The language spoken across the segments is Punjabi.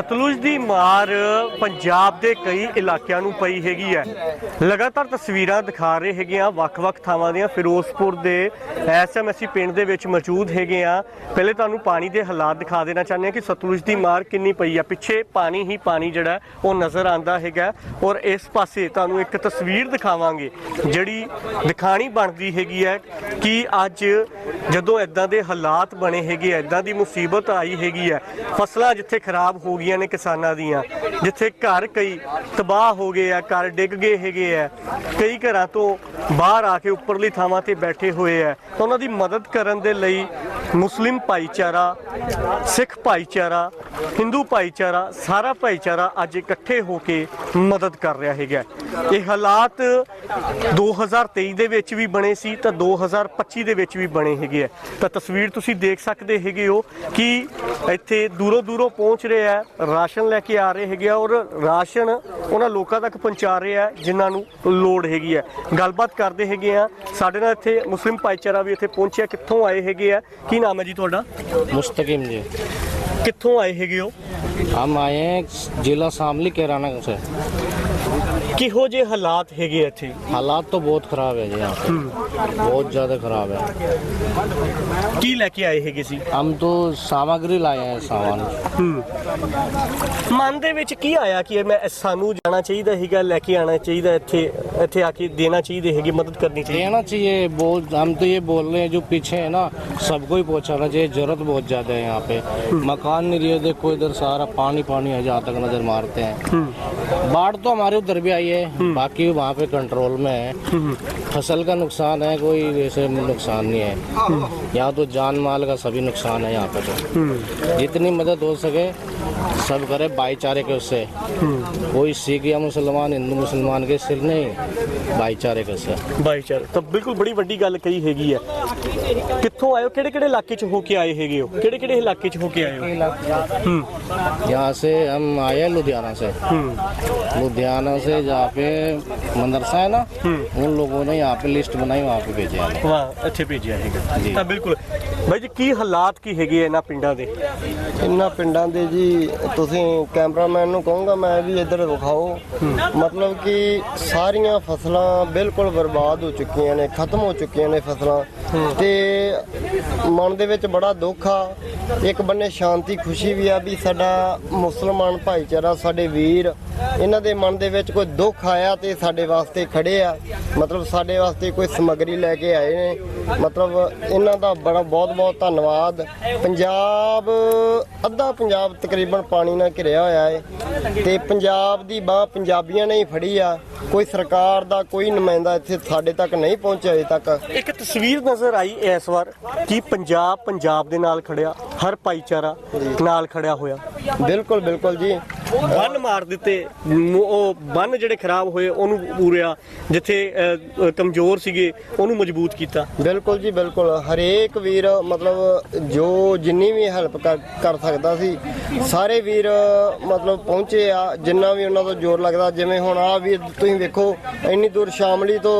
ਸਤਲੁਜ ਦੀ ਮਾਰ ਪੰਜਾਬ ਦੇ ਕਈ ਇਲਾਕਿਆਂ ਨੂੰ ਪਈ ਹੈਗੀ ਹੈ। ਲਗਾਤਾਰ ਤਸਵੀਰਾਂ ਦਿਖਾ ਰਹੇ ਹੈਗੇ ਆ ਵੱਖ-ਵੱਖ ਥਾਵਾਂ ਦੀਆਂ। ਫਿਰੋਜ਼ਪੁਰ ਦੇ ਐਸਐਮਐਸਸੀ ਪਿੰਡ ਦੇ ਵਿੱਚ ਮੌਜੂਦ ਹੈਗੇ ਆ ਪਹਿਲੇ ਤੁਹਾਨੂੰ ਪਾਣੀ ਦੇ ਹਾਲਾਤ ਦਿਖਾ ਦੇਣਾ ਚਾਹੁੰਦੇ ਆ ਕਿ ਸਤਲੁਜ ਦੀ ਮਾਰ ਕਿੰਨੀ ਪਈ ਆ ਪਿੱਛੇ ਪਾਣੀ ਹੀ ਪਾਣੀ ਜਿਹੜਾ ਉਹ ਨਜ਼ਰ ਆਂਦਾ ਹੈਗਾ ਔਰ ਇਸ ਪਾਸੇ ਤੁਹਾਨੂੰ ਇੱਕ ਤਸਵੀਰ ਦਿਖਾਵਾਂਗੇ, ਜਿਹੜੀ ਦਿਖਾਣੀ ਬਣਦੀ ਹੈਗੀ ਹੈ ਕਿ ਅੱਜ ਜਦੋਂ ਇਦਾਂ ਦੇ ਹਾਲਾਤ ਬਣੇ ਹੈਗੇ ਇਦਾਂ ਦੀ ਮੁਸੀਬਤ ਆਈ ਹੈਗੀ ਹੈ। ਫਸਲਾਂ ਜਿੱਥੇ ਖਰਾਬ ਹੋ ਗਈਆਂ ਨੇ ਕਿਸਾਨਾਂ ਦੀਆਂ, ਜਿੱਥੇ ਘਰ ਕਈ ਤਬਾਹ ਹੋ ਗਏ ਆ, ਘਰ ਡਿੱਗ ਗਏ ਹੈਗੇ ਆ, ਕਈ ਘਰਾਂ ਤੋਂ ਬਾਹਰ ਆ ਕੇ ਉੱਪਰਲੀ ਥਾਵਾਂ ਤੇ ਬੈਠੇ ਹੋਏ ਆ, ਤਾਂ ਉਹਨਾਂ ਦੀ ਮਦਦ ਕਰਨ ਦੇ ਲਈ ਮੁਸਲਿਮ ਭਾਈਚਾਰਾ, ਸਿੱਖ ਭਾਈਚਾਰਾ, ਹਿੰਦੂ ਭਾਈਚਾਰਾ, ਸਾਰਾ ਭਾਈਚਾਰਾ ਅੱਜ ਇਕੱਠੇ ਹੋ ਕੇ ਮਦਦ ਕਰ ਰਿਹਾ ਹੈਗਾ ਇਹ ਹਾਲਾਤ 2023 ਦੇ ਵਿੱਚ ਵੀ ਬਣੇ ਸੀ ਤਾਂ 2025 ਦੇ ਵਿੱਚ ਵੀ ਬਣੇ ਹੈਗੇ ਆ ਤਾਂ ਤਸਵੀਰ ਤੁਸੀਂ ਦੇਖ ਸਕਦੇ ਹੈਗੇ ਹੋ ਕਿ ਇੱਥੇ ਦੂਰੋਂ ਦੂਰੋਂ ਪਹੁੰਚ ਰਹੇ ਆ ਰਾਸ਼ਨ ਲੈ ਕੇ ਆ ਰਹੇ ਹੈਗੇ ਆ ਔਰ ਰਾਸ਼ਨ ਉਹਨਾਂ ਲੋਕਾਂ ਤੱਕ ਪਹੁੰਚਾ ਰਹੇ ਆ ਜਿਨ੍ਹਾਂ ਨੂੰ ਲੋੜ ਹੈਗੀ ਆ ਗੱਲਬਾਤ ਕਰਦੇ ਹੈਗੇ ਆ ਸਾਡੇ ਨਾਲ ਇੱਥੇ ਮੁਸਲਿਮ ਭਾਈਚਾਰਾ ਵੀ ਇੱਥੇ ਪਹੁੰਚਿਆ ਕਿੱਥੋਂ ਆਏ ਹੈਗੇ ਆ ਕੀ ਨਾਮ ਹੈ ਜੀ ਤੁਹਾਡਾ मुस्तकिम जी ਕਿੱਥੋਂ ਆਏ ਹੈਗੇ ਹੋ हम आए हैं जिला शामली कैराना से ਕਿਹੋ ਜਿਹੇ ਹਾਲਾਤ ਹੈਗੇ ਆ ਇੱਥੇ हालात तो बहुत खराब है जी यहाँ पे बहुत ज़्यादा खराब है ਕੀ ਲੈ ਕੇ ਆਏ ਹੈਗੇ ਸੀ हम तो सामग्री लाए हैं सामान ਮਨ ਦੇ ਵਿੱਚ ਕੀ ਆਇਆ ਕਿ ਮੈਂ ਸਾਨੂੰ ਜਾਣਾ ਚਾਹੀਦਾ ਹੈਗਾ ਲੈ ਕੇ ਆਣਾ ਚਾਹੀਦਾ ਇੱਥੇ ਇੱਥੇ ਆ ਕੇ ਦੇਣਾ ਚਾਹੀਦੇ ਹੈਗੀ ਮਦਦ ਕਰਨੀ ਚਾਹੀਦੀ देना चाहिए बहुत हम तो ये बोल रहे हैं जो पीछे है ना सबको ही पहुँचाना चाहिए जरूरत बहुत ज़्यादा है यहाँ पे मकान नहीं रहे देखो इधर सारा पानी पानी है जहाँ तक नज़र मारते हैं बाढ़ तो हमारे उधर भी आई है बाकी वहाँ पे कंट्रोल में है फसल का नुकसान है कोई वैसे नुकसान नहीं है यहाँ तो जान माल का सभी नुकसान है यहाँ पे तो जितनी मदद हो सके सब करे भाईचारे के उससे कोई सिख या मुसलमान हिंदू मुसलमान के सिर नहीं भाईचारे के उससे ਭਾਈਚਾਰਾ ਤਾਂ ਬਿਲਕੁਲ ਬੜੀ ਵੱਡੀ ਗੱਲ ਕਹੀ ਹੈਗੀ ਹੈ ਕਿੱਥੋਂ ਆਏ ਹੋ ਕਿਹੜੇ ਕਿਹੜੇ ਇਲਾਕੇ 'ਚ ਹੋ ਕੇ ਆਏ ਹੈਗੇ ਹੋ ਕਿਹੜੇ ਕਿਹੜੇ ਇਲਾਕੇ 'ਚ ਹੋ ਕੇ ਆਏ ਹੋ ਹੂੰ यहाँ से हम आए हैं लुधियाना से लुधियाना से जहाँ पे मदरसा है ना उन लोगों ने यहाँ पे लिस्ट बनाई वहाँ पे भेजे हमें ਵਾਹ ਇੱਥੇ ਭੇਜਿਆ ਹੈਗਾ ਜੀ। ਤਾਂ ਬਿਲਕੁਲ ਬਾਈ ਜੀ ਕੀ ਹਾਲਾਤ ਕੀ ਹੈਗੇ ਆ ਇਹਨਾਂ ਪਿੰਡਾਂ ਦੇ ਇਹਨਾਂ ਪਿੰਡਾਂ ਦੇ ਜੀ ਤੁਸੀਂ ਕੈਮਰਾਮੈਨ ਨੂੰ ਕਹੂੰਗਾ ਮੈਂ ਵੀ ਇੱਧਰ ਵਿਖਾਓ ਮਤਲਬ ਕਿ ਸਾਰੀਆਂ ਫਸਲਾਂ ਬਿਲਕੁਲ ਬਰਬਾਦ ਹੋ ਚੁੱਕੀਆਂ ਨੇ ਖਤਮ ਹੋ ਚੁੱਕੀਆਂ ਨੇ ਫਸਲਾਂ ਤੇ ਮਨ ਦੇ ਵਿੱਚ ਬੜਾ ਦੁੱਖ ਆ ਇੱਕ ਬੰਨੇ ਸ਼ਾਂਤੀ ਖੁਸ਼ੀ ਵੀ ਆ ਵੀ ਸਾਡਾ ਮੁਸਲਮਾਨ ਭਾਈਚਾਰਾ ਸਾਡੇ ਵੀਰ ਇਹਨਾਂ ਦੇ ਮਨ ਦੇ ਵਿੱਚ ਕੋਈ ਦੁੱਖ ਆਇਆ ਤੇ ਸਾਡੇ ਵਾਸਤੇ ਖੜੇ ਆ। ਮਤਲਬ ਸਾਡੇ ਵਾਸਤੇ ਕੋਈ ਸਮੱਗਰੀ ਲੈ ਕੇ ਆਏ ਨੇ। ਮਤਲਬ ਇਹਨਾਂ ਦਾ ਬੜਾ ਬਹੁਤ ਬਹੁਤ ਧੰਨਵਾਦ। ਪੰਜਾਬ ਅੱਧਾ ਪੰਜਾਬ ਤਕਰੀਬਨ ਪਾਣੀ ਨਾਲ ਘਿਰਿਆ ਹੋਇਆ ਹੈ ਤੇ ਪੰਜਾਬ ਦੀ ਬਾਹ ਪੰਜਾਬੀਆਂ ਨੇ ਹੀ ਫੜੀ ਆ। ਕੋਈ ਸਰਕਾਰ ਦਾ ਕੋਈ ਨੁਮਾਇੰਦਾ ਇੱਥੇ ਸਾਡੇ ਤੱਕ ਨਹੀਂ ਪਹੁੰਚਿਆ ਅਜੇ ਤੱਕ। ਇੱਕ ਤਸਵੀਰ ਨਜ਼ਰ ਆਈ ਇਸ ਵਾਰ ਕਿ ਪੰਜਾਬ ਪੰਜਾਬ ਦੇ ਨਾਲ ਖੜਿਆ ਹਰ ਭਾਈਚਾਰਾ ਨਾਲ ਖੜਿਆ ਹੋਇਆ। ਬਿਲਕੁਲ ਬਿਲਕੁਲ ਜੀ। ਬੰਨ ਮਾਰ ਦਿੱਤੇ। ਉਹ ਬੰਨ ਜਿਹੜੇ ਖਰਾਬ ਹੋਏ, ਉਹਨੂੰ ਪੂਰਿਆ। ਜਿੱਥੇ ਕਮਜ਼ੋਰ ਸੀਗੇ, ਉਹਨੂੰ ਮਜ਼ਬੂਤ ਕੀਤਾ। ਬਿਲਕੁਲ ਜੀ, ਬਿਲਕੁਲ। ਹਰੇਕ ਵੀਰ, ਮਤਲਬ, ਜੋ ਜਿੰਨੀ ਵੀ ਹੈਲਪ ਕਰ ਕਰ ਸਕਦਾ ਸੀ, ਸਾਰੇ ਵੀਰ, ਮਤਲਬ, ਪਹੁੰਚੇ ਆ। ਜਿੰਨਾ ਵੀ ਉਹਨਾਂ ਦਾ ਜ਼ੋਰ ਲੱਗਦਾ, ਜਿਵੇਂ ਹੁਣ ਆ ਵੀ ਤੁਸੀਂ ਵੇਖੋ, ਇੰਨੀ ਦੂਰ ਸ਼ਾਮਲੀ ਤੋਂ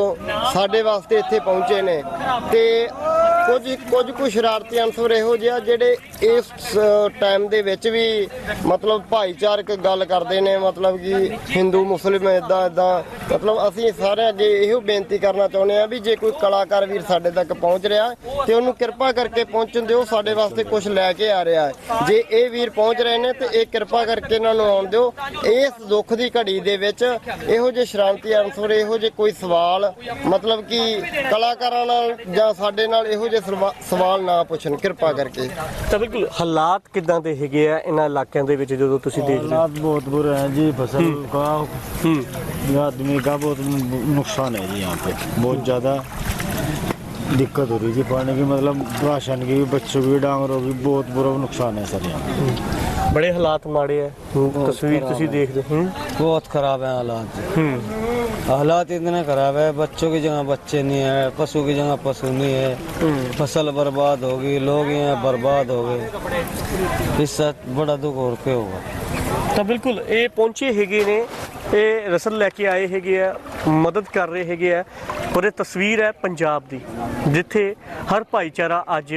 ਸਾਡੇ ਵਾਸਤੇ ਇੱਥੇ ਪਹੁੰਚੇ ਨੇ। ਤੇ ਕੁਝ ਕੁਝ ਕੁ ਸ਼ਰਾਰਤੀ ਅਨਸਰ ਇਹੋ ਜਿਹੇ ਜਿਹੜੇ ਇਸ ਟਾਈਮ ਦੇ ਵਿੱਚ ਵੀ ਮਤਲਬ ਭਾਈਚਾਰਕ ਗੱਲ ਕਰਦੇ ਨੇ, ਮਤਲਬ ਕਿ ਹਿੰਦੂ ਮੁਸਲਿਮ ਇਦਾਂ ਇਦਾਂ ਮਤਲਬ ਅਸੀਂ ਸਾਰੇ ਅੱਗੇ ਇਹੋ ਬੇਨਤੀ ਕਰਨਾ ਚਾਹੁੰਦੇ ਆ ਵੀ ਜੇ ਕੋਈ ਕਲਾਕਾਰ ਵੀਰ ਸਾਡੇ ਤੱਕ ਪਹੁੰਚ ਰਿਹਾ ਤੇ ਉਹਨੂੰ ਕਿਰਪਾ ਕਰਕੇ ਪਹੁੰਚਣ ਦਿਓ, ਸਾਡੇ ਵਾਸਤੇ ਕੁਝ ਲੈ ਕੇ ਆ ਰਿਹਾ ਹੈ। ਜੇ ਇਹ ਵੀਰ ਪਹੁੰਚ ਰਹੇ ਨੇ ਤੇ ਇਹ ਕਿਰਪਾ ਕਰਕੇ ਇਹਨਾਂ ਨੂੰ ਆਉਣ ਦਿਓ। ਇਸ ਦੁੱਖ ਦੀ ਘੜੀ ਦੇ ਵਿੱਚ ਇਹੋ ਜਿਹੇ ਸ਼ਰਾਰਤੀ ਅਨਸਰ, ਇਹੋ ਜਿਹੇ ਕੋਈ ਸਵਾਲ, ਮਤਲਬ ਕਿ ਕਲਾਕਾਰਾਂ ਨਾਲ ਜਾਂ ਸਾਡੇ ਨਾਲ ਇਹੋ ਜਿਹੇ ਸਲਵਾ- ਸਵਾਲ ਨਾ ਪੁੱਛਣ ਕਿਰਪਾ ਕਰਕੇ ਤਾਂ ਬਿਲਕੁਲ ਹਾਲਾਤ ਕਿਦਾਂ ਦੇ ਹੈਗੇ ਆ ਇਹਨਾਂ ਇਲਾਕਿਆਂ ਦੇ ਵਿੱਚ ਜਦੋਂ ਤੁਸੀਂ ਦੇਖਦੇ ਹੋ हालात बहुत बुरे हैं जी फसल का ਹੂੰ आदमी का बहुत नुकसान है जी यहाँ पे बहुत ज़्यादा दिक्कत हो रही है जी पानी की मतलब राशन की बच्चों की डांगरों की बहुत बुरा नुकसान है सर यहाँ पे ਬੜੇ ਹਾਲਾਤ ਮਾੜੇ ਆ ਹੂੰ, ਤਸਵੀਰ ਤੁਸੀਂ ਦੇਖਦੇ ਹੋ ਹੂੰ बहुत खराब है हालात ਹੂੰ हालात इतना खराब है बच्चों की जगह बच्चे नहीं है पशु की जगह पशु नहीं है फसल बर्बाद होगी लोग यहाँ बर्बाद हो गए इस बड़ा दुख और पे ਹੋਗਾ ਤਾਂ ਬਿਲਕੁਲ ਇਹ ਪਹੁੰਚੇ ਹੈਗੇ ਨੇ ਇਹ ਰਸਲ ਲੈ ਕੇ ਆਏ ਹੈਗੇ ਆ ਮਦਦ ਕਰ ਰਹੇ ਹੈਗੇ ਆ ਪਰ ਇਹ ਤਸਵੀਰ ਹੈ ਪੰਜਾਬ ਦੀ ਜਿੱਥੇ ਹਰ ਭਾਈਚਾਰਾ ਅੱਜ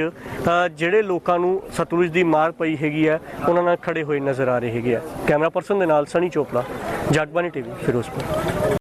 ਜਿਹੜੇ ਲੋਕਾਂ ਨੂੰ ਸਤਲੁਜ ਦੀ ਮਾਰ ਪਈ ਹੈਗੀ ਆ ਉਹਨਾਂ ਨਾਲ ਖੜੇ ਹੋਏ ਨਜ਼ਰ ਆ ਰਹੇ ਹੈਗੇ ਆ। ਕੈਮਰਾ ਪਰਸਨ ਦੇ ਨਾਲ ਸਣੀ ਚੋਪੜਾ ਜਗਬਾਨੀ ਟੀਵੀ ਫਿਰੋਜ਼ਪੁਰ।